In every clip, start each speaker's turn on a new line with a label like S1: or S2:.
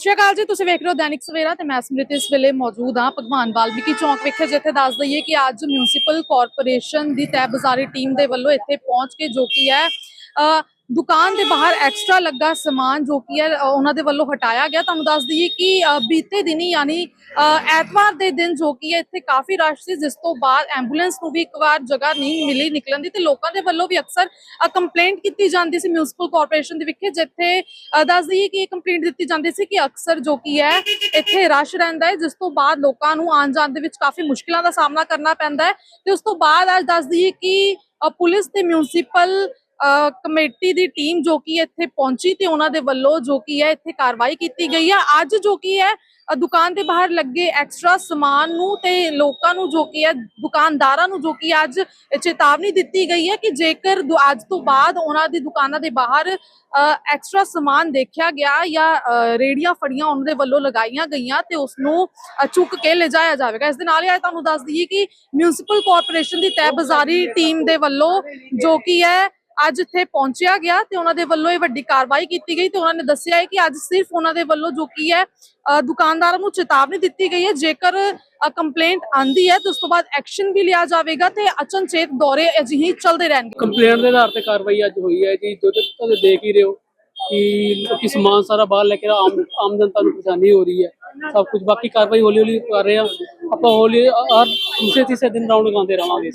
S1: ਸਤਿ ਸ਼੍ਰੀ ਅਕਾਲ ਜੀ, ਤੁਸੀਂ ਵੇਖ ਰਹੇ ਹੋ ਦੈਨਿਕ ਸਵੇਰਾ ਤੇ ਮੈਂ ਸਮ੍ਰਿਤੀ ਇਸ ਵੇਲੇ ਮੌਜੂਦ ਹਾਂ, ਭਗਵਾਨ ਵਾਲਮੀਕੀ ਚੌਂਕ ਵਿਖੇ, ਜਿੱਥੇ ਦੱਸ ਦਈਏ ਕਿ ਅੱਜ ਮਿਊਨਿਸਪਲ ਕਾਰਪੋਰੇਸ਼ਨ ਦੀ ਤੈਅ ਬਜ਼ਾਰੀ ਟੀਮ ਦੇ ਵੱਲੋਂ ਇੱਥੇ ਪਹੁੰਚ ਕੇ ਜੋ ਕੀ ਹੈ ਦੁਕਾਨ ਦੇ ਬਾਹਰ ਐਕਸਟਰਾ ਲੱਗਾ ਸਮਾਨ ਜੋ ਕਿ ਹੈ ਉਹਨਾਂ ਦੇ ਵੱਲੋਂ ਹਟਾਇਆ ਗਿਆ। ਤੁਹਾਨੂੰ ਦੱਸ ਦਈਏ ਕਿ ਬੀਤੇ ਦਿਨੀ ਯਾਨੀ ਐਤਵਾਰ ਦੇ ਦਿਨ ਜੋ ਕਿ ਹੈ, ਇੱਥੇ ਕਾਫੀ ਰਸ਼ ਸੀ, ਜਿਸ ਤੋਂ ਬਾਅਦ ਐਂਬੂਲੈਂਸ ਨੂੰ ਵੀ ਇੱਕ ਵਾਰ ਜਗ੍ਹਾ ਨਹੀਂ ਮਿਲੀ ਨਿਕਲਣ ਦੀ ਤੇ ਲੋਕਾਂ ਦੇ ਵੱਲੋਂ ਵੀ ਅਕਸਰ ਕੰਪਲੇਂਟ ਕੀਤੀ ਜਾਂਦੀ ਸੀ ਮਿਊਨਿਸਪਲ ਕਾਰਪੋਰੇਸ਼ਨ ਦੇ ਵਿਖੇ, ਜਿੱਥੇ ਦੱਸ ਦਈਏ ਕਿ ਇਹ ਕੰਪਲੇਂਟ ਦਿੱਤੀ ਜਾਂਦੀ ਸੀ ਕਿ ਅਕਸਰ ਜੋ ਕਿ ਹੈ, ਇੱਥੇ ਰਸ਼ ਰਹਿੰਦਾ ਹੈ, ਜਿਸ ਤੋਂ ਬਾਅਦ ਲੋਕਾਂ ਨੂੰ ਆਉਣ ਜਾਣ ਦੇ ਵਿੱਚ ਕਾਫੀ ਮੁਸ਼ਕਿਲਾਂ ਦਾ ਸਾਹਮਣਾ ਕਰਨਾ ਪੈਂਦਾ ਹੈ ਤੇ ਉਸ ਤੋਂ ਬਾਅਦ ਅੱਜ ਦੱਸ ਦਈਏ ਕਿ ਪੁਲਿਸ ਤੇ ਮਿਊਨਿਸਪਲ ਕਮੇਟੀ ਦੀ ਟੀਮ ਜੋ ਕਿ ਇੱਥੇ ਪਹੁੰਚੀ ਤੇ ਉਹਨਾਂ ਦੇ ਵੱਲੋਂ ਜੋ ਕੀ ਹੈ ਇੱਥੇ ਕਾਰਵਾਈ ਕੀਤੀ ਗਈ ਹੈ ਅੱਜ ਜੋ ਕੀ ਹੈ ਦੁਕਾਨ ਦੇ ਬਾਹਰ ਲੱਗੇ ਐਕਸਟਰਾ ਸਮਾਨ ਨੂੰ ਤੇ ਲੋਕਾਂ ਨੂੰ ਜੋ ਕੀ ਹੈ ਦੁਕਾਨਦਾਰਾਂ ਨੂੰ ਜੋ ਕਿ ਅੱਜ ਚੇਤਾਵਨੀ ਦਿੱਤੀ ਗਈ ਹੈ ਕਿ ਜੇਕਰ ਅੱਜ ਤੋਂ ਬਾਅਦ ਉਹਨਾਂ ਦੀ ਦੁਕਾਨਾਂ ਦੇ ਬਾਹਰ ਐਕਸਟਰਾ ਸਮਾਨ ਦੇਖਿਆ ਗਿਆ ਜਾਂ ਅ, ਰੇਹੜੀਆਂ ਫੜੀਆਂ ਉਹਨਾਂ ਦੇ ਵੱਲੋਂ ਲਗਾਈਆਂ ਗਈਆਂ ਤੇ ਉਸ ਨੂੰ ਚੁੱਕ ਕੇ ਲਿਜਾਇਆ ਜਾਵੇਗਾ। ਇਸ ਦੇ ਨਾਲ ਹੀ ਅੱਜ ਤੁਹਾਨੂੰ ਦੱਸ ਦਈਏ ਕਿ ਮਿਊਨਿਸਪਲ ਕਾਰਪੋਰੇਸ਼ਨ ਦੀ ਬਜ਼ਾਰੀ ਟੀਮ ਦੇ ਵੱਲੋਂ ਜੋ ਕੀ ਹੈ ਅੱਜ ਇੱਥੇ ਪਹੁੰਚਿਆ ਗਿਆ ਤੇ ਉਹਨਾਂ ਦੇ ਵੱਲੋਂ ਇਹ ਵੱਡੀ ਕਾਰਵਾਈ ਕੀਤੀ ਗਈ ਤੇ ਉਹਨਾਂ ਨੇ ਦੱਸਿਆ ਹੈ ਕਿ ਅੱਜ ਸਿਰਫ ਉਹਨਾਂ ਦੇ ਵੱਲੋਂ ਜੋ ਕੀ ਹੈ ਦੁਕਾਨਦਾਰਾਂ ਨੂੰ ਚੇਤਾਵਨੀ ਦਿੱਤੀ ਗਈ ਹੈ। ਜੇਕਰ ਕੰਪਲੇਂਟ ਆਂਦੀ ਹੈ ਤਾਂ ਉਸ ਤੋਂ ਬਾਅਦ ਐਕਸ਼ਨ ਵੀ ਲਿਆ ਜਾਵੇਗਾ ਤੇ ਅਚਨਚੇਤ ਦੌਰੇ ਅਜਿਹੇ ਚੱਲਦੇ ਰਹਿਣਗੇ।
S2: ਕੰਪਲੇਂਟ ਦੇ ਆਧਾਰ ਤੇ ਕਾਰਵਾਈ ਅੱਜ ਹੋਈ ਹੈ ਜੀ। ਜੋ ਤੁਸੀਂ ਦੇਖ ਹੀ ਰਹੇ ਹੋ ਕਿ ਲੋਕੀ ਸਮਾਨ ਸਾਰਾ ਬਾਹਰ ਲੈ ਕੇ ਆਮ ਆਮ ਜਨਤਾ ਨੂੰ ਪਰੇਸ਼ਾਨੀ ਹੋ ਰਹੀ ਹੈ। ਸਭ ਕੁਝ ਬਾਕੀ ਕਾਰਵਾਈ ਹੌਲੀ ਹੌਲੀ ਕਰ ਰਹੇ ਆ ਆਪਾਂ ਹੌਲੀ ਹਰ ਦੂਸਰੇ ਤੀਸਰੇ ਦਿਨ ਰਾਉਂਡ ਲਗਾਉਂਦੇ ਰਵਾਂਗੇ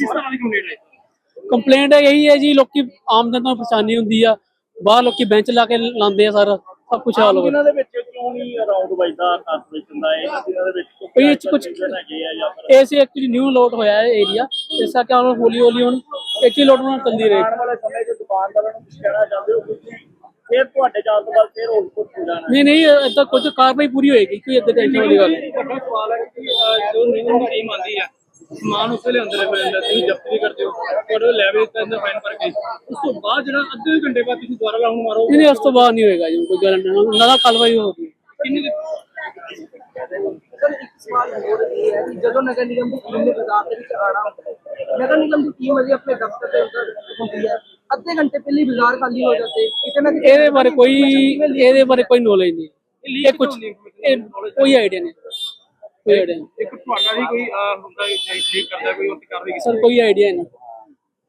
S2: ਕੰਪਲੇਂਟ ਇਹੀ ਹੈ ਜੀ ਲੋਕੀ ਆਮ ਜਨਤਾ ਨੂੰ ਪਰੇਸ਼ਾਨੀ ਹੁੰਦੀ ਆ ਬਾਹਰ ਲੋਕੀ ਬੈਂਚ ਲਾ ਕੇ ਲਾਉਂਦੇ ਆ ਸਾਰਾ ਸਭ ਕੁਝ ਹਾਲ ਹੋ
S3: ਇਹਨਾਂ ਦੇ ਵਿੱਚ ਕਿਉਂ ਨਹੀਂ ਅਰਾਊਂਡ ਵੱਜਦਾ ਕਾਰਪੋਰੇਸ਼ਨ ਦਾ? ਇਹ ਇਹਨਾਂ ਦੇ ਵਿੱਚ
S2: ਕੋਈ ਇਹ 'ਚ ਕੁਛ-
S3: ਹੈਗੇ ਆ ਜਾਂ ਫਿਰ
S2: ਇਹ ਸੀ ਐਕਚੁਅਲੀ ਨਿਊ ਲੋਟ ਹੋਇਆ ਹੈ ਏਰੀਆ ਇਸ ਕਰਕੇ ਹੁਣ ਹੌਲੀ ਹੌਲੀ ਹੁਣ ਇੱਕ ਹੀ ਲੋਟ ਨਾਲ ਚੱਲਦੀ ਰਹੇ
S3: ਆਉਣ ਵਾਲੇ ਸਮੇਂ 'ਚ ਦੁਕਾਨਦਾਰਾਂ ਨੂੰ ਕੁਝ ਕਹਿਣਾ ਚਾਹੁੰਦੇ ਹੋ ਕਿਉਂਕਿ ਫਿਰ ਤੁਹਾਡੇ ਜਾਣ ਤੋਂ ਬਾਅਦ ਫਿਰ ਹੋਰ ਕੁਝ ਹੋ ਜਾਣਾ।
S2: ਨਹੀਂ ਨਹੀਂ ਇਦਾਂ ਕੁਝ ਕਾਰਵਾਈ ਪੂਰੀ ਹੋਏਗੀ ਕੋਈ ਇਦਾਂ ਟੈਨਸ਼ਨ ਵਾਲੀ ਗੱਲ ਨਹੀਂ।
S4: ਵੱਡਾ ਸਵਾਲ ਹੈ ਕਿ ਜੋ ਨਿਗਮ ਟੀਮ ਆਉਂਦੀ ਹੈ ਸਮਾਨ ਉਸ ਵੇਲੇ ਅੰਦਰ ਪੈ ਜਾਂਦਾ ਤੁਸੀਂ ਜ਼ਬਤ ਕਰਦੇ ਹੋ ਤੁਹਾਡੇ ਲੈ ਵੀ ਦਿੱਤਾ ਜਾਂਦਾ ਫਾਈਨ ਭਰ ਕੇ। ਉਸ ਤੋਂ ਬਾਅਦ ਜਿਹੜਾ ਅੱਧੇ ਘੰਟੇ ਬਾਅਦ ਤੁਸੀਂ ਦੁਬਾਰਾ ਰਾਉਂਡ ਮਾਰੋ
S2: ਨਹੀਂ ਨਹੀਂ ਉਸ ਤੋਂ ਬਾਅਦ ਨਹੀਂ ਹੋਏਗਾ ਜੀ ਕੋਈ ਗਾਰੰਟੀ ਨਹੀਂ। ਉਹਨਾਂ ਦਾ ਕਾਰਵਾਈ ਹੋਊਗੀ
S4: ਕਿੰਨੀ
S5: ਸਰ ਇੱਕ ਸਵਾਲ ਹੋਰ ਇਹ ਹੈ ਕਿ ਜਦੋਂ ਨਗਰ ਨਿਗਮ ਦੀ ਟੀਮ ਨੇ ਬਾਜ਼ਾਰ ਦੇ ਵਿੱਚ ਆਣਾ ਹੁੰਦਾ ਹੈ ਨਗਰ ਨਿਗਮ ਦੀ ਟੀਮ ਅਜੇ ਆਪਣੇ ਦਫ਼ਤਰ ਦੇ ਅੰਦਰ ਹੁੰਦੀ ਹੈ। ਅੱਧੇ ਘੰਟੇ ਪਹਿਲੇ ਹੀ ਬਾਜ਼ਾਰ ਖਾਲੀ ਹੋ ਜਾਂਦੇ ਕਿਤੇ ਨਾ ਕਿਤੇ
S2: ਇਹਦੇ ਬਾਰੇ ਕੋਈ ਇਹਦੇ ਬਾਰੇ ਕੋਈ ਨੌਲੇਜ ਨਹੀਂ ਇਹ ਕੁਝ ਇਹ ਕੋਈ ਆਈਡੀਆ ਨਹੀਂ ਕੋਈ ਆਈਡੀਆ ਨਹੀਂ
S4: ਇੱਕ ਤੁਹਾਡਾ ਵੀ ਕੋਈ ਅਹ, ਹੁੰਦਾ ਠੀਕ ਕਰਦਾ ਕੋਈ ਉੱਥੇ ਕਾਰਵਾਈ ਕੀਤੀ
S2: ਸਰ ਕੋਈ ਆਈਡੀਆ ਨਹੀਂ।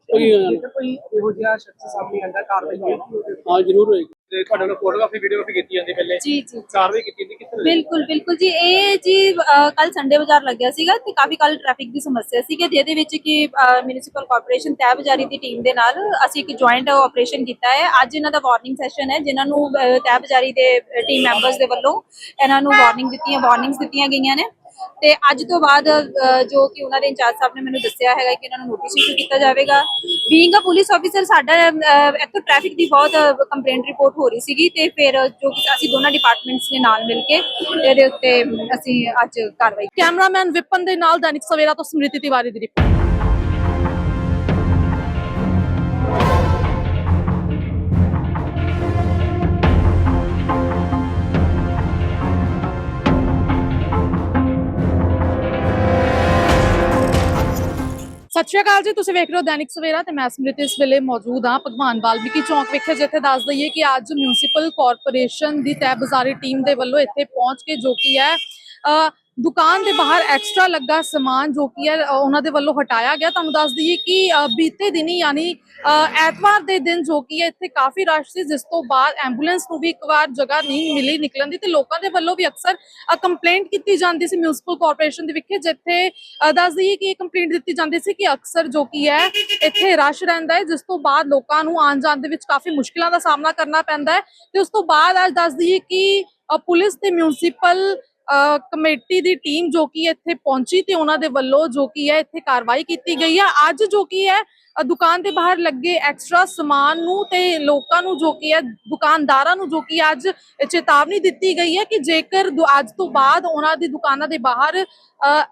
S2: ਕੋਈ
S5: ਜੇਕਰ ਕੋਈ ਇਹੋ ਜਿਹਾ ਸ਼ਖਸ ਸਾਹਮਣੇ ਆਂਦਾ ਕਾਰਵਾਈ ਹੋਏਗੀ
S2: ਹਾਂ ਜ਼ਰੂਰ ਹੋਏਗੀ।
S4: ਤੇ ਤੁਹਾਡੇ ਨਾਲ ਫੋਟੋਗ੍ਰਾਫੀ ਵੀਡੀਓਗ੍ਰਾਫੀ ਕੀਤੀ ਜਾਂਦੀ ਪਹਿਲੇ?
S6: ਜੀ ਜੀ
S4: ਕਾਰਵਾਈ ਕੀਤੀ ਜਾਂਦੀ ਕਿੱਥੇ
S6: ਬਿਲਕੁਲ ਬਿਲਕੁਲ ਜੀ। ਇਹ ਜੀ ਕੱਲ ਸੰਡੇ ਬਾਜ਼ਾਰ ਲੱਗਿਆ ਸੀਗਾ ਤੇ ਕਾਫੀ ਕੱਲ ਟ੍ਰੈਫਿਕ ਦੀ ਸਮੱਸਿਆ ਸੀ ਕਿ ਜਿਹਦੇ ਵਿੱਚ ਕਿ ਮਿਊਨਿਸਪਲ ਕਾਰਪੋਰੇਸ਼ਨ ਤਹਿ ਬਜ਼ਾਰੀ ਦੀ ਟੀਮ ਦੇ ਨਾਲ ਅਸੀਂ ਇੱਕ ਜੁਆਇੰਟ ਆਪਰੇਸ਼ਨ ਕੀਤਾ ਹੈ। ਅੱਜ ਇਹਨਾਂ ਦਾ ਵਾਰਨਿੰਗ ਸੈਸ਼ਨ ਹੈ ਜਿਨ੍ਹਾਂ ਨੂੰ ਅਹ, ਤਹਿ ਬਜ਼ਾਰੀ ਦੇ ਟੀਮ ਮੈਂਬਰਸ ਦੇ ਵੱਲੋਂ ਇਹਨਾਂ ਨੂੰ ਵਾਰਨਿੰਗ ਦਿੱਤੀਆਂ ਵਾਰਨਿੰਗਸ ਦਿੱਤੀਆਂ ਗਈਆਂ ਨੇ। ਤੇ ਅੱਜ ਤੋਂ ਬਾਅਦ ਜੋ ਕਿ ਉਹਨਾਂ ਦੇ ਇੰਚਾਰਜ ਸਾਹਿਬ ਨੇ ਮੈਨੂੰ ਦੱਸਿਆ ਹੈਗਾ ਕਿ ਇਹਨਾਂ ਨੂੰ ਨੋਟਿਸ ਇਸ਼ੂ ਕੀਤਾ ਜਾਵੇਗਾ। ਬੀਇੰਗ ਅ ਪੁਲਿਸ ਆਫੀਸਰ ਸਾਡਾ ਇੱਥੋਂ ਟ੍ਰੈਫਿਕ ਦੀ ਬਹੁਤ ਕੰਪਲੇਂਟ ਰਿਪੋਰਟ ਹੋ ਰਹੀ ਸੀਗੀ ਤੇ ਫਿਰ ਜੋ ਕਿ ਅਸੀਂ ਦੋਨਾਂ ਡਿਪਾਰਟਮੈਂਟਸ ਨੇ ਨਾਲ ਮਿਲ ਕੇ ਇਹਦੇ ਉੱਤੇ ਅਸੀਂ ਅੱਜ ਕਾਰਵਾਈ
S1: ਕੈਮਰਾਮੈਨ ਵਿਪਨ ਦੇ ਨਾਲ ਦੈਨਿਕ ਸਵੇਰਾ ਤੋਂ ਸਮ੍ਰਿਤੀ ਤਿਵਾਰੀ ਦੀ ਰਿਪੋਰਟ ਸਤਿ ਸ਼੍ਰੀ ਅਕਾਲ ਜੀ ਤੁਸੀਂ ਵੇਖ ਰਹੇ ਹੋ ਦੈਨਿਕ ਸਵੇਰਾ ਤੇ ਮੈਂ ਸਮ੍ਰਿਤੀ ਇਸ ਵੇਲੇ ਮੌਜੂਦ ਹਾਂ ਭਗਵਾਨ ਵਾਲਮੀਕੀ ਚੌਂਕ ਵਿਖੇ ਜਿੱਥੇ ਦੱਸ ਦਈਏ ਕਿ ਅੱਜ ਮਿਊਨਿਸਪਲ ਕਾਰਪੋਰੇਸ਼ਨ ਦੀ ਤੈਅ ਬਜ਼ਾਰੀ ਟੀਮ ਦੇ ਵੱਲੋਂ ਇੱਥੇ ਪਹੁੰਚ ਕੇ ਜੋ ਕੀ ਹੈ ਅ, ਦੁਕਾਨ ਦੇ ਬਾਹਰ ਐਕਸਟਰਾ ਲੱਗਾ ਸਮਾਨ ਜੋ ਕਿ ਹੈ ਉਹਨਾਂ ਦੇ ਵੱਲੋਂ ਹਟਾਇਆ ਗਿਆ। ਤੁਹਾਨੂੰ ਦੱਸ ਦਈਏ ਕਿ ਬੀਤੇ ਦਿਨੀ ਯਾਨੀ ਐਤਵਾਰ ਦੇ ਦਿਨ ਜੋ ਕਿ ਹੈ, ਇੱਥੇ ਕਾਫੀ ਰਸ਼ ਸੀ, ਜਿਸ ਤੋਂ ਬਾਅਦ ਐਂਬੂਲੈਂਸ ਨੂੰ ਵੀ ਇੱਕ ਵਾਰ ਜਗ੍ਹਾ ਨਹੀਂ ਮਿਲੀ ਨਿਕਲਣ ਦੀ ਤੇ ਲੋਕਾਂ ਦੇ ਵੱਲੋਂ ਵੀ ਅਕਸਰ ਕੰਪਲੇਂਟ ਕੀਤੀ ਜਾਂਦੀ ਸੀ ਮਿਊਨਿਸਪਲ ਕਾਰਪੋਰੇਸ਼ਨ ਦੇ ਵਿਖੇ, ਜਿੱਥੇ ਦੱਸ ਦਈਏ ਕਿ ਇਹ ਕੰਪਲੇਂਟ ਦਿੱਤੀ ਜਾਂਦੀ ਸੀ ਕਿ ਅਕਸਰ ਜੋ ਕਿ ਹੈ, ਇੱਥੇ ਰਸ਼ ਰਹਿੰਦਾ ਹੈ, ਜਿਸ ਤੋਂ ਬਾਅਦ ਲੋਕਾਂ ਨੂੰ ਆਉਣ ਜਾਣ ਦੇ ਵਿੱਚ ਕਾਫੀ ਮੁਸ਼ਕਿਲਾਂ ਦਾ ਸਾਹਮਣਾ ਕਰਨਾ ਪੈਂਦਾ ਹੈ ਤੇ ਉਸ ਤੋਂ ਬਾਅਦ ਅੱਜ ਦੱਸ ਦਈਏ ਕਿ ਪੁਲਿਸ ਤੇ ਮਿਊਨਿਸਪਲ ਕਮੇਟੀ ਦੀ ਟੀਮ ਜੋ ਕਿ ਇੱਥੇ ਪਹੁੰਚੀ ਤੇ ਉਹਨਾਂ ਦੇ ਵੱਲੋਂ ਜੋ ਕਿ ਹੈ ਇੱਥੇ ਕਾਰਵਾਈ ਕੀਤੀ ਗਈ ਹੈ ਅੱਜ ਜੋ ਕਿ ਹੈ ਦੁਕਾਨ ਦੇ ਬਾਹਰ ਲੱਗੇ ਐਕਸਟਰਾ ਸਮਾਨ ਨੂੰ ਤੇ ਲੋਕਾਂ ਨੂੰ ਜੋ ਕਿ ਹੈ ਦੁਕਾਨਦਾਰਾਂ ਨੂੰ ਜੋ ਕਿ ਅੱਜ ਚੇਤਾਵਨੀ ਦਿੱਤੀ ਗਈ ਹੈ ਕਿ ਜੇਕਰ ਦੁ- ਅੱਜ ਤੋਂ ਬਾਅਦ ਉਹਨਾਂ ਦੀ ਦੁਕਾਨਾਂ ਦੇ ਬਾਹਰ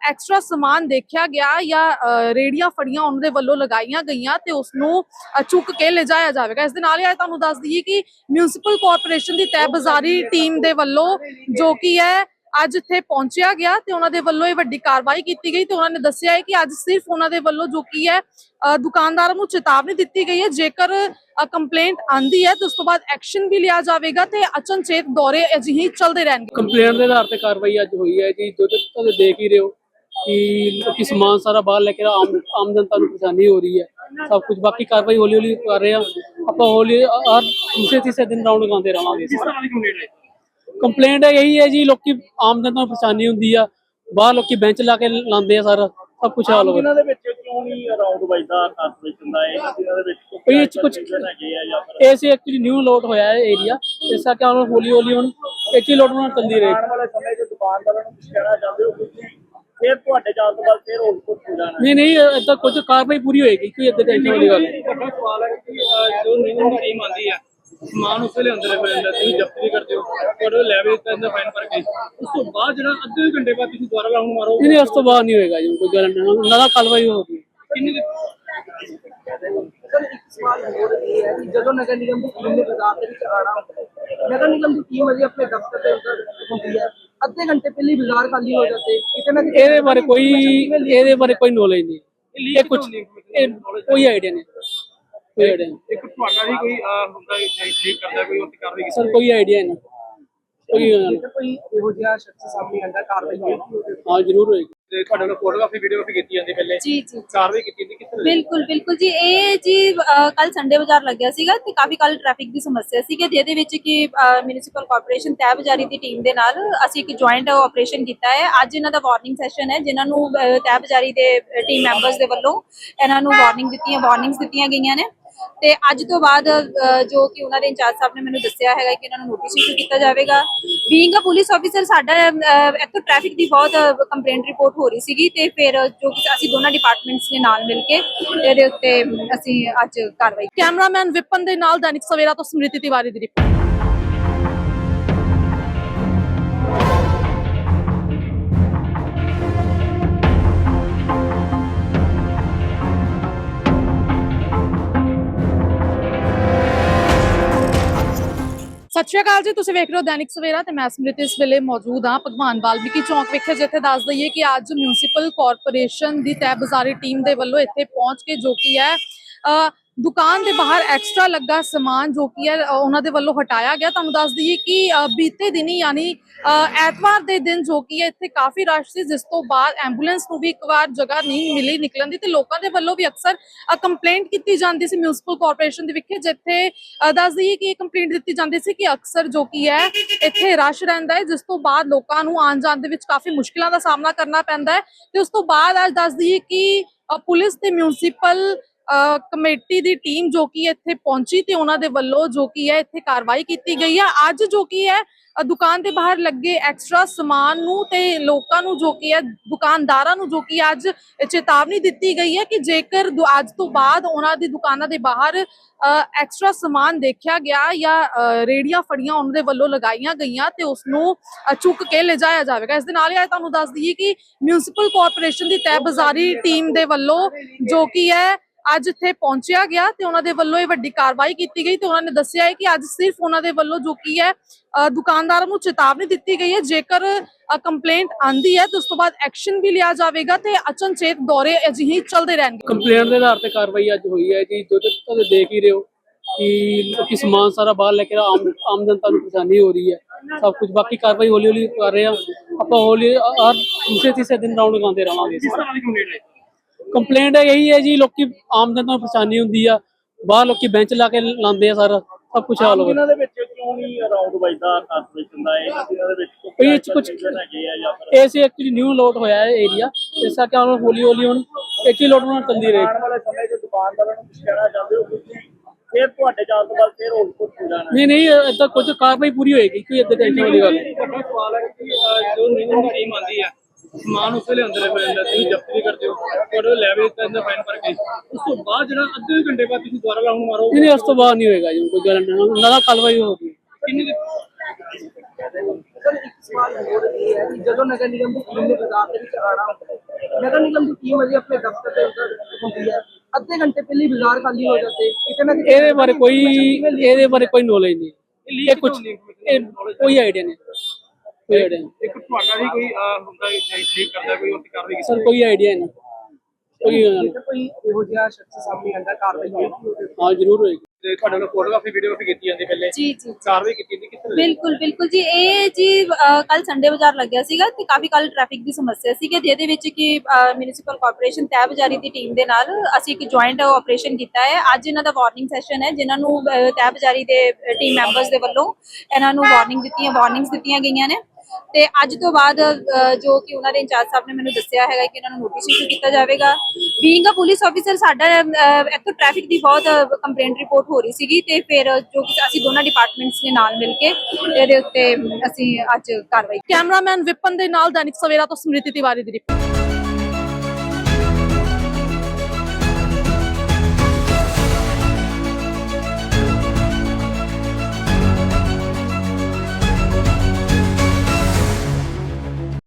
S1: ਐਕਸਟਰਾ ਸਮਾਨ ਦੇਖਿਆ ਗਿਆ ਜਾਂ ਅ, ਰੇਹੜੀਆਂ ਫੜੀਆਂ ਉਹਨਾਂ ਦੇ ਵੱਲੋਂ ਲਗਾਈਆਂ ਗਈਆਂ ਤੇ ਉਸ ਨੂੰ ਚੁੱਕ ਕੇ ਲਿਜਾਇਆ ਜਾਵੇਗਾ। ਇਸ ਦੇ ਨਾਲ ਹੀ ਅੱਜ ਤੁਹਾਨੂੰ ਦੱਸ ਦਈਏ ਕਿ ਮਿਊਨਿਸਪਲ ਕਾਰਪੋਰੇਸ਼ਨ ਦੀ ਤਹਿ ਬਜ਼ਾਰੀ ਟੀਮ ਦੇ ਵੱਲੋਂ ਜੋ ਕਿ ਹੈ ਅੱਜ ਇੱਥੇ ਪਹੁੰਚਿਆ ਗਿਆ ਤੇ ਉਹਨਾਂ ਦੇ ਵੱਲੋਂ ਇਹ ਵੱਡੀ ਕਾਰਵਾਈ ਕੀਤੀ ਗਈ ਤੇ ਉਹਨਾਂ ਨੇ ਦੱਸਿਆ ਹੈ ਕਿ ਅੱਜ ਸਿਰਫ ਉਹਨਾਂ ਦੇ ਵੱਲੋਂ ਜੋ ਕੀ ਹੈ ਦੁਕਾਨਦਾਰਾਂ ਨੂੰ ਚੇਤਾਵਨੀ ਦਿੱਤੀ ਗਈ ਹੈ। ਜੇਕਰ ਕੰਪਲੇਂਟ ਆਂਦੀ ਹੈ ਤਾਂ ਉਸ ਤੋਂ ਬਾਅਦ ਐਕਸ਼ਨ ਵੀ ਲਿਆ ਜਾਵੇਗਾ ਤੇ ਅਚਨਚੇਤ ਦੌਰੇ ਅਜਿਹੇ ਹੀ ਚੱਲਦੇ ਰਹਿਣਗੇ।
S2: ਕੰਪਲੇਂਟ ਦੇ ਆਧਾਰ ਤੇ ਕਾਰਵਾਈ ਅੱਜ ਹੋਈ ਹੈ ਜੀ। ਜੋ ਤੁਸੀਂ ਦੇਖ ਹੀ ਰਹੇ ਹੋ ਕਿ ਲੋਕੀ ਸਮਾਨ ਸਾਰਾ ਬਾਹਰ ਲੈ ਕੇ ਆਮ ਆਮ ਜਨਤਾ ਨੂੰ ਪਰੇਸ਼ਾਨੀ ਹੋ ਰਹੀ ਹੈ। ਸਭ ਕੁਝ ਬਾਕੀ ਕਾਰਵਾਈ ਹੌਲੀ ਹੌਲੀ ਕਰ ਰਹੇ ਹਾਂ। ਆਪਾਂ ਹੌਲੀ ਹਰ ਦੂਸਰੇ ਤੀਸਰੇ ਦਿਨ ਰਾਉਂਡ ਲਗਾਉਂਦੇ ਰਹਾਂਗੇ।
S4: ਕਿਸ ਤਰ੍ਹਾਂ ਦੀ ਕੰਪਲੇਂਟ ਹੈ
S2: ਕੰਪਲੇਂਟ ਇਹੀ ਹੈ ਜੀ ਲੋਕੀ ਆਮ ਜਨਤਾ ਨੂੰ ਪਰੇਸ਼ਾਨੀ ਹੁੰਦੀ ਆ। ਬਾਹਰ ਲੋਕੀ ਬੈਂਚ ਲਾ ਕੇ ਲਾਉਂਦੇ ਆ ਸਾਰਾ ਸਭ ਕੁਝ ਹਾਲ ਹੋ
S3: ਇਹਨਾਂ ਦੇ ਵਿੱਚ ਕਿਉਂ ਨਹੀਂ ਅਰਾਊਂਡ ਵੱਜਦਾ ਕਾਰਪੋਰੇਸ਼ਨ ਦਾ? ਇਹ ਇਹਨਾਂ ਦੇ ਵਿੱਚ
S2: ਇਹ 'ਚ ਕੁਛ-
S3: ਹੈਗੇ ਆ ਜਾਂ ਫਿਰ
S2: ਇਹ ਸੀ ਐਕਚੁਅਲੀ ਨਿਊ ਲੋਟ ਹੋਇਆ ਹੈ ਏਰੀਆ ਇਸ ਕਰਕੇ ਹੁਣ ਹੌਲੀ ਹੌਲੀ ਹੁਣ ਇੱਕ ਹੀ ਲੋਟ ਨਾਲ ਚੱਲਦੀ ਰਹੇ।
S3: ਆਉਣ ਵਾਲੇ ਸਮੇਂ 'ਚ ਦੁਕਾਨਦਾਰਾਂ ਨੂੰ ਕੁਛ ਕਹਿਣਾ ਚਾਹੁੰਦੇ ਹੋ? ਕਿਉਂਕਿ ਫਿਰ ਤੁਹਾਡੇ ਜਾਣ ਤੋਂ ਬਾਅਦ ਫਿਰ ਹੋਰ ਕੁਝ ਹੋ ਜਾਣਾ।
S2: ਨਹੀਂ ਨਹੀਂ ਇਦਾਂ ਕੁਝ ਕਾਰਵਾਈ ਪੂਰੀ ਹੋਏਗੀ ਕੋਈ ਇਦਾਂ ਟੈਨਸ਼ਨ ਵਾਲੀ ਗੱਲ ਨਹੀਂ।
S4: ਵੱਡਾ ਸਵਾਲ ਹੈ ਕਿ ਨਿਗਮ ਦੀ ਟੀਮ ਆਉਂਦੀ ਹੈ ਸਮਾਨ ਉਸੇ ਵੇਲੇ ਅੰਦਰ ਰੱਖ ਲੈਂਦਾ ਤੁਸੀਂ ਜ਼ਬਤ ਵੀ ਕਰਦੇ ਹੋ ਤੁਹਾਡੇ ਕੋਲ ਲੈ ਵੀ ਦਿੱਤਾ ਜਾਂਦਾ ਫਾਈਨ ਭਰ ਕੇ। ਉਸ ਤੋਂ ਬਾਅਦ ਜਿਹੜਾ ਅੱਧੇ ਘੰਟੇ ਬਾਅਦ ਤੁਸੀਂ ਦੁਬਾਰਾ ਰਾਉਂਡ ਮਾਰੋ
S2: ਨਹੀਂ ਨਹੀਂ ਉਸ ਤੋਂ ਬਾਅਦ ਨਹੀਂ ਹੋਏਗਾ ਜੀ ਕੋਈ ਗੱਲ ਨਹੀਂ। ਨਾਲਾ ਕਾਰਵਾਈ ਹੋਗੀ
S4: ਕਿੰਨੀ
S5: ਸਰ ਇੱਕ ਸਵਾਲ ਹੋਰ ਇਹ ਹੈ ਕਿ ਜਦੋਂ ਨਗਰ ਨਿਗਮ ਦੀ ਟੀਮ ਨੇ ਬਾਜ਼ਾਰ ਦੇ ਵਿੱਚ ਆਣਾ ਹੁੰਦਾ ਹੈ ਨਗਰ ਨਿਗਮ ਦੀ ਟੀਮ ਅਜੇ ਆਪਣੇ ਦਫ਼ਤਰ ਦੇ ਅੰਦਰ ਹੁੰਦੀ ਹੈ। ਅੱਧੇ ਘੰਟੇ ਪਹਿਲੇ ਬਾਜ਼ਾਰ ਖਾਲੀ ਹੋ ਜਾਂਦੇ। ਕਿਤੇ ਨਾ
S2: ਇਹਦੇ ਬਾਰੇ ਕੋਈ ਇਹਦੇ ਬਾਰੇ ਕੋਈ ਨੌਲੇਜ ਨਹੀਂ ਇਹ ਕੁਝ ਕੋਈ ਆਈਡੀਆ ਨਹੀਂ ਕੋਈ ਆਈਡੀਆ ਨਹੀਂ
S4: ਇੱਕ ਤੁਹਾਡਾ ਵੀ ਕੋਈ ਅਹ, ਹੁੰਦਾ ਹੈ ਠੀਕ ਕਰਦਾ ਕੋਈ ਉੱਥੇ ਕਾਰਵਾਈ
S2: ਸਰ ਕੋਈ ਆਈਡੀਆ ਨਹੀਂ। ਕੋਈ
S5: ਜੇਕਰ ਕੋਈ ਇਹੋ ਜਿਹਾ ਸ਼ਖਸ ਸਾਹਮਣੇ ਆਂਦਾ ਕਾਰਵਾਈ ਹੋਏਗੀ
S2: ਹਾਂ ਜ਼ਰੂਰ ਹੋਏਗੀ।
S4: ਤੇ ਤੁਹਾਡੇ ਨਾਲ ਫੋਟੋਗ੍ਰਾਫੀ ਵੀਡੀਓਗ੍ਰਾਫੀ ਕੀਤੀ ਜਾਂਦੀ ਪਹਿਲੇ।
S6: ਜੀ ਜੀ
S4: ਕਾਰਵਾਈ ਕੀਤੀ ਜਾਂਦੀ ਕਿੱਥੇ
S6: ਬਿਲਕੁਲ ਬਿਲਕੁਲ ਜੀ। ਇਹ ਜੀ ਕੱਲ ਸੰਡੇ ਬਾਜ਼ਾਰ ਲੱਗਿਆ ਸੀਗਾ ਤੇ ਕਾਫੀ ਕੱਲ ਟ੍ਰੈਫਿਕ ਦੀ ਸਮੱਸਿਆ ਸੀ ਕਿ ਜਿਹਦੇ ਵਿੱਚ ਕਿ ਮਿਊਨਿਸਪਲ ਕਾਰਪੋਰੇਸ਼ਨ ਤਹਿ ਬਜ਼ਾਰੀ ਦੀ ਟੀਮ ਦੇ ਨਾਲ ਅਸੀਂ ਇੱਕ ਜੁਆਇੰਟ ਆਪਰੇਸ਼ਨ ਕੀਤਾ ਹੈ। ਅੱਜ ਇਹਨਾਂ ਦਾ ਵਾਰਨਿੰਗ ਸੈਸ਼ਨ ਹੈ ਜਿਨ੍ਹਾਂ ਨੂੰ ਤਹਿ ਬਜ਼ਾਰੀ ਦੇ ਟੀਮ ਮੈਂਬਰਸ ਦੇ ਵੱਲੋਂ ਇਹਨਾਂ ਨੂੰ ਵਾਰਨਿੰਗ ਦਿੱਤੀਆਂ ਵਾਰਨਿੰਗਸ ਦਿੱਤੀਆਂ ਗਈਆਂ ਨੇ। ਤੇ ਅੱਜ ਤੋਂ ਬਾਅਦ ਜੋ ਕਿ ਉਹਨਾਂ ਦੇ ਇੰਚਾਰਜ ਸਾਹਿਬ ਨੇ ਮੈਨੂੰ ਦੱਸਿਆ ਹੈਗਾ ਕਿ ਇਹਨਾਂ ਨੂੰ ਨੋਟਿਸ ਇਸ਼ੂ ਕੀਤਾ ਜਾਵੇਗਾ। ਬੀਇੰਗ ਅ ਪੁਲਿਸ ਆਫੀਸਰ ਸਾਡਾ ਇੱਥੋਂ ਟ੍ਰੈਫਿਕ ਦੀ ਬਹੁਤ ਕੰਪਲੇਂਟ ਰਿਪੋਰਟ ਹੋ ਰਹੀ ਸੀਗੀ ਤੇ ਫਿਰ ਜੋ ਕਿ ਅਸੀਂ ਦੋਨਾਂ ਡਿਪਾਰਟਮੈਂਟਸ ਨੇ ਨਾਲ ਮਿਲ ਕੇ ਇਹਦੇ ਉੱਤੇ ਅਸੀਂ ਅੱਜ ਕਾਰਵਾਈ
S1: ਕੈਮਰਾਮੈਨ ਵਿਪਨ ਦੇ ਨਾਲ ਦੈਨਿਕ ਸਵੇਰਾ ਤੋਂ ਸਮ੍ਰਿਤੀ ਤਿਵਾਰੀ ਦੀ ਰਿਪੋਰਟ ਸਤਿ ਸ਼੍ਰੀ ਅਕਾਲ ਜੀ, ਤੁਸੀਂ ਵੇਖ ਰਹੇ ਹੋ ਦੈਨਿਕ ਸਵੇਰਾ ਤੇ ਮੈਂ ਸਮ੍ਰਿਤੀ ਇਸ ਵੇਲੇ ਮੌਜੂਦ ਹਾਂ ਭਗਵਾਨ ਵਾਲਮੀਕੀ ਚੌਂਕ ਵਿਖੇ, ਜਿੱਥੇ ਦੱਸ ਦਈਏ ਕਿ ਅੱਜ ਮਿਊਨਿਸਪਲ ਕਾਰਪੋਰੇਸ਼ਨ ਦੀ ਤੈਅ ਬਜ਼ਾਰੀ ਟੀਮ ਦੇ ਵੱਲੋਂ ਇੱਥੇ ਪਹੁੰਚ ਕੇ ਜੋ ਕੀ ਹੈ ਦੁਕਾਨ ਦੇ ਬਾਹਰ ਐਕਸਟਰਾ ਲੱਗਾ ਸਮਾਨ ਜੋ ਕਿ ਹੈ ਉਹਨਾਂ ਦੇ ਵੱਲੋਂ ਹਟਾਇਆ ਗਿਆ। ਤੁਹਾਨੂੰ ਦੱਸ ਦਈਏ ਕਿ ਬੀਤੇ ਦਿਨੀ ਯਾਨੀ ਐਤਵਾਰ ਦੇ ਦਿਨ ਜੋ ਕਿ ਹੈ, ਇੱਥੇ ਕਾਫੀ ਰਸ਼ ਸੀ, ਜਿਸ ਤੋਂ ਬਾਅਦ ਐਂਬੂਲੈਂਸ ਨੂੰ ਵੀ ਇੱਕ ਵਾਰ ਜਗ੍ਹਾ ਨਹੀਂ ਮਿਲੀ ਨਿਕਲਣ ਦੀ ਤੇ ਲੋਕਾਂ ਦੇ ਵੱਲੋਂ ਵੀ ਅਕਸਰ ਕੰਪਲੇਂਟ ਕੀਤੀ ਜਾਂਦੀ ਸੀ ਮਿਊਨਿਸਪਲ ਕਾਰਪੋਰੇਸ਼ਨ ਦੇ ਵਿਖੇ, ਜਿੱਥੇ ਦੱਸ ਦਈਏ ਕਿ ਇਹ ਕੰਪਲੇਂਟ ਦਿੱਤੀ ਜਾਂਦੀ ਸੀ ਕਿ ਅਕਸਰ ਜੋ ਕਿ ਹੈ, ਇੱਥੇ ਰਸ਼ ਰਹਿੰਦਾ ਹੈ, ਜਿਸ ਤੋਂ ਬਾਅਦ ਲੋਕਾਂ ਨੂੰ ਆਉਣ ਜਾਣ ਦੇ ਵਿੱਚ ਕਾਫੀ ਮੁਸ਼ਕਿਲਾਂ ਦਾ ਸਾਹਮਣਾ ਕਰਨਾ ਪੈਂਦਾ ਹੈ ਤੇ ਉਸ ਤੋਂ ਬਾਅਦ ਅੱਜ ਦੱਸ ਦਈਏ ਕਿ ਪੁਲਿਸ ਤੇ ਮਿਊਨਿਸਪਲ ਕਮੇਟੀ ਦੀ ਟੀਮ ਜੋ ਕਿ ਇੱਥੇ ਪਹੁੰਚੀ ਤੇ ਉਹਨਾਂ ਦੇ ਵੱਲੋਂ ਜੋ ਕੀ ਹੈ ਇੱਥੇ ਕਾਰਵਾਈ ਕੀਤੀ ਗਈ ਹੈ ਅੱਜ ਜੋ ਕੀ ਹੈ ਦੁਕਾਨ ਦੇ ਬਾਹਰ ਲੱਗੇ ਐਕਸਟਰਾ ਸਮਾਨ ਨੂੰ ਤੇ ਲੋਕਾਂ ਨੂੰ ਜੋ ਕੀ ਹੈ ਦੁਕਾਨਦਾਰਾਂ ਨੂੰ ਜੋ ਕਿ ਅੱਜ ਚੇਤਾਵਨੀ ਦਿੱਤੀ ਗਈ ਹੈ ਕਿ ਜੇਕਰ ਅੱਜ ਤੋਂ ਬਾਅਦ ਉਹਨਾਂ ਦੀ ਦੁਕਾਨਾਂ ਦੇ ਬਾਹਰ ਐਕਸਟਰਾ ਸਮਾਨ ਦੇਖਿਆ ਗਿਆ ਜਾਂ ਅ, ਰੇਹੜੀਆਂ ਫੜੀਆਂ ਉਹਨਾਂ ਦੇ ਵੱਲੋਂ ਲਗਾਈਆਂ ਗਈਆਂ ਤੇ ਉਸ ਨੂੰ ਚੁੱਕ ਕੇ ਲਿਜਾਇਆ ਜਾਵੇਗਾ। ਇਸ ਦੇ ਨਾਲ ਹੀ ਅੱਜ ਤੁਹਾਨੂੰ ਦੱਸ ਦਈਏ ਕਿ ਮਿਊਨਿਸਪਲ ਕਾਰਪੋਰੇਸ਼ਨ ਦੀ ਤਹਿ ਬਜ਼ਾਰੀ ਟੀਮ ਦੇ ਵੱਲੋਂ ਜੋ ਕੀ ਹੈ ਅੱਜ ਇੱਥੇ ਪਹੁੰਚਿਆ ਗਿਆ ਤੇ ਉਹਨਾਂ ਦੇ ਵੱਲੋਂ ਇਹ ਵੱਡੀ ਕਾਰਵਾਈ ਕੀਤੀ ਗਈ ਤੇ ਉਹਨਾਂ ਨੇ ਦੱਸਿਆ ਹੈ ਕਿ ਅੱਜ ਸਿਰਫ ਉਹਨਾਂ ਦੇ ਵੱਲੋਂ ਜੋ ਕੀ ਹੈ ਦੁਕਾਨਦਾਰਾਂ ਨੂੰ ਚੇਤਾਵਨੀ ਦਿੱਤੀ ਗਈ ਹੈ। ਜੇਕਰ ਕੰਪਲੇਂਟ ਆਂਦੀ ਹੈ ਤਾਂ ਉਸ ਤੋਂ ਬਾਅਦ ਐਕਸ਼ਨ ਵੀ ਲਿਆ ਜਾਵੇਗਾ ਤੇ ਅਚਨਚੇਤ ਦੌਰੇ ਅਜਿਹੇ ਹੀ ਚੱਲਦੇ ਰਹਿਣਗੇ।
S2: ਕੰਪਲੇਂਟ ਦੇ ਆਧਾਰ ਤੇ ਕਾਰਵਾਈ ਅੱਜ ਹੋਈ ਹੈ ਜੀ। ਜੋ ਤੁਸੀਂ ਦੇਖ ਹੀ ਰਹੇ ਹੋ ਕਿ ਲੋਕੀ ਸਮਾਨ ਸਾਰਾ ਬਾਹਰ ਲੈ ਕੇ ਆਮ ਆਮ ਜਨਤਾ ਨੂੰ ਪਰੇਸ਼ਾਨੀ ਹੋ ਰਹੀ ਹੈ। ਸਭ ਕੁਝ ਬਾਕੀ ਕਾਰਵਾਈ ਹੌਲੀ ਹੌਲੀ ਕਰ ਰਹੇ ਹਾਂ। ਆਪਾਂ ਹੌਲੀ ਹਰ ਦੂਸਰੇ ਤੀਸਰੇ ਦਿਨ ਰਾਉਂਡ ਲਗਾਉਂਦੇ ਰਹਾਂਗੇ।
S4: ਕੰਪਲੇਂਟ
S2: ਇਹੀ ਹੈ ਜੀ ਲੋਕੀ ਆਮ ਜਨਤਾ ਨੂੰ ਪਰੇਸ਼ਾਨੀ ਹੁੰਦੀ ਆ। ਬਾਹਰ ਲੋਕੀ ਬੈਂਚ ਲਾ ਕੇ ਲਾਉਂਦੇ ਆ ਸਾਰਾ ਸਭ ਕੁਝ ਹਾਲ ਹੋ
S3: ਇਹਨਾਂ ਦੇ ਵਿੱਚ ਕਿਉਂ ਨਹੀਂ ਅਰਾਊਂਡ ਵੱਜਦਾ ਕਾਰਪੋਰੇਸ਼ਨ ਦਾ ਇਹ? ਇਹਨਾਂ ਦੇ ਵਿੱਚ
S2: ਇਹ 'ਚ ਕੁਛ-
S3: ਹੈਗੇ ਆ ਜਾਂ ਫਿਰ
S2: ਇਹ ਸੀ ਐਕਚੁਅਲੀ ਨਿਊ ਲੋਟ ਹੋਇਆ ਹੈ ਏਰੀਆ ਇਸ ਕਰਕੇ ਹੁਣ ਹੌਲੀ ਹੌਲੀ ਹੁਣ ਇੱਕ ਹੀ ਲੋਟ ਨਾਲ ਚੱਲਦੀ ਰਹੇ।
S3: ਆਉਣ ਵਾਲੇ ਸਮੇਂ 'ਚ ਦੁਕਾਨਦਾਰਾਂ ਨੂੰ ਕੁਛ ਕਹਿਣਾ ਚਾਹੁੰਦੇ ਹੋ? ਕਿਉਂਕਿ ਫਿਰ ਤੁਹਾਡੇ ਜਾਣ ਤੋਂ ਬਾਅਦ ਫਿਰ ਹੋਰ ਕੁਝ ਹੋ ਜਾਣਾ।
S2: ਨਹੀਂ ਨਹੀਂ ਇਦਾਂ ਕੁਝ ਕਾਰਵਾਈ ਪੂਰੀ ਹੋਏਗੀ ਕੋਈ ਇਦਾਂ ਟੈਨਸ਼ਨ ਵਾਲੀ ਗੱਲ ਨਹੀਂ।
S4: ਸਵਾਲ ਹੈ ਕਿ ਨਿਗਮ ਦੀ ਟੀਮ ਆਉਂਦੀ ਹੈ ਸਮਾਨ ਉਸੇ ਅੰਦਰ ਰੱਖ ਲੈਂਦਾ ਤੁਸੀਂ ਜ਼ਬਤ ਵੀ ਕਰਦੇ ਹੋ ਤੁਹਾਡੇ ਲੈ ਵੀ ਦਿੱਤਾ ਜਾਂਦਾ ਫਾਈਨ ਭਰ ਕੇ। ਉਸ ਤੋਂ ਬਾਅਦ ਜਿਹੜਾ ਅੱਧੇ ਘੰਟੇ ਬਾਅਦ ਤੁਸੀਂ ਦੁਬਾਰਾ ਰਾਉਂਡ ਮਾਰੋ
S2: ਨਹੀਂ ਉਸ ਤੋਂ ਬਾਅਦ ਨਹੀਂ ਹੋਏਗਾ ਜੀ ਕੋਈ ਗੱਲ ਨਹੀਂ ਨਾਲਾ ਕਾਰਵਾਈ ਹੋਗੀ
S4: ਕਿੰਨੀ ਕੁ-
S5: ਸਰ ਇੱਕ ਸਵਾਲ ਹੋਰ ਇਹ ਹੈ ਕਿ ਜਦੋਂ ਨਗਰ ਨਿਗਮ ਦੀ ਟੀਮ ਨੇ ਬਾਜ਼ਾਰ ਦੇ ਵਿੱਚ ਆਣਾ ਹੁੰਦਾ ਹੈ ਨਗਰ ਨਿਗਮ ਦੀ ਟੀਮ ਅਜੇ ਆਪਣੇ ਦਫ਼ਤਰ ਦੇ ਅੰਦਰ ਹੁੰਦੀ ਹੈ ਅੱਧੇ ਘੰਟੇ ਪਹਿਲੇ ਹੀ ਬਾਜ਼ਾਰ ਖਾਲੀ ਹੋ ਜਾਂਦੇ ਕਿਤੇ ਨਾ ਕਿਤੇ
S2: ਇਹਦੇ ਬਾਰੇ ਕੋਈ ਇਹਦੇ ਬਾਰੇ ਕੋਈ ਨੌਲੇਜ ਨਹੀਂ। ਇਹ ਕੁਝ ਕੋਈ ਆਈਡੀਆ ਨਹੀਂ। ਕੋਈ ਆਈਡੀਆ ਨਹੀਂ।
S4: ਇੱਕ ਤੁਹਾਡਾ ਵੀ ਕੋਈ ਅਹ, ਹੁੰਦਾ ਠੀਕ ਕਰਦਾ ਕੋਈ ਉੱਥੇ ਕਾਰਵਾਈ ਕੀਤੀ
S2: ਸਰ ਕੋਈ ਆਈਡੀਆ ਨਹੀਂ। ਕੋਈ ਗੱਲ ਨਹੀਂ।
S5: ਜੇਕਰ ਕੋਈ ਇਹੋ ਜਿਹਾ ਸ਼ਖਸ ਸਾਹਮਣੇ ਆਂਦਾ ਕਾਰਵਾਈ ਹੋਏਗੀ
S2: ਹਾਂ ਜ਼ਰੂਰ ਹੋਏਗੀ।
S4: ਤੇ ਤੁਹਾਡੇ ਵੱਲੋਂ ਫੋਟੋਗ੍ਰਾਫੀ ਵੀਡੀਓਗ੍ਰਾਫੀ ਕੀਤੀ ਜਾਂਦੀ ਪਹਿਲੇ?
S6: ਜੀ ਜੀ
S4: ਕਾਰਵਾਈ ਕੀਤੀ ਜਾਂਦੀ ਕਿੱਥੇ?
S6: ਬਿਲਕੁਲ ਬਿਲਕੁਲ ਜੀ। ਇਹ ਜੀ ਕੱਲ ਸੰਡੇ ਬਾਜ਼ਾਰ ਲੱਗਿਆ ਸੀਗਾ ਤੇ ਕਾਫੀ ਕੱਲ ਟ੍ਰੈਫਿਕ ਦੀ ਸਮੱਸਿਆ ਸੀ ਕਿ ਜਿਹਦੇ ਵਿੱਚ ਕਿ ਮਿਊਨਿਸਪਲ ਕਾਰਪੋਰੇਸ਼ਨ ਤਹਿ ਬਜ਼ਾਰੀ ਦੀ ਟੀਮ ਦੇ ਨਾਲ ਅਸੀਂ ਇੱਕ ਜੁਆਇੰਟ ਆਪਰੇਸ਼ਨ ਕੀਤਾ ਹੈ। ਅੱਜ ਇਹਨਾਂ ਦਾ ਵਾਰਨਿੰਗ ਸੈਸ਼ਨ ਹੈ ਜਿਨ੍ਹਾਂ ਨੂੰ ਅਹ, ਤਹਿ ਬਜ਼ਾਰੀ ਦੇ ਟੀਮ ਮੈਂਬਰਸ ਦੇ ਵੱਲੋਂ ਇਹਨਾਂ ਨੂੰ ਵਾਰਨਿੰਗ ਦਿੱਤੀਆਂ ਵਾਰਨਿੰਗਸ ਦਿੱਤੀਆਂ ਗਈਆਂ ਨੇ। ਤੇ ਅੱਜ ਤੋਂ ਬਾਅਦ ਜੋ ਕਿ ਉਹਨਾਂ ਦੇ ਇੰਚਾਰਜ ਸਾਹਿਬ ਨੇ ਮੈਨੂੰ ਦੱਸਿਆ ਹੈਗਾ ਕਿ ਇਹਨਾਂ ਨੂੰ ਨੋਟਿਸ ਇਸ਼ੂ ਕੀਤਾ ਜਾਵੇਗਾ। ਬੀਇੰਗ ਅ ਪੁਲਿਸ ਆਫੀਸਰ ਸਾਡਾ ਇੱਥੋਂ ਟ੍ਰੈਫਿਕ ਦੀ ਬਹੁਤ ਕੰਪਲੇਂਟ ਰਿਪੋਰਟ ਹੋ ਰਹੀ ਸੀਗੀ ਤੇ ਫਿਰ ਜੋ ਕਿ ਅਸੀਂ ਦੋਨਾਂ ਡਿਪਾਰਟਮੈਂਟਸ ਨੇ ਨਾਲ ਮਿਲ ਕੇ ਇਹਦੇ ਉੱਤੇ ਅਸੀਂ ਅੱਜ ਕਾਰਵਾਈ
S1: ਕੈਮਰਾਮੈਨ ਵਿਪਨ ਦੇ ਨਾਲ ਦੈਨਿਕ ਸਵੇਰਾ ਤੋਂ ਸਮ੍ਰਿਤੀ ਤਿਵਾਰੀ ਦੀ ਰਿਪੋਰਟ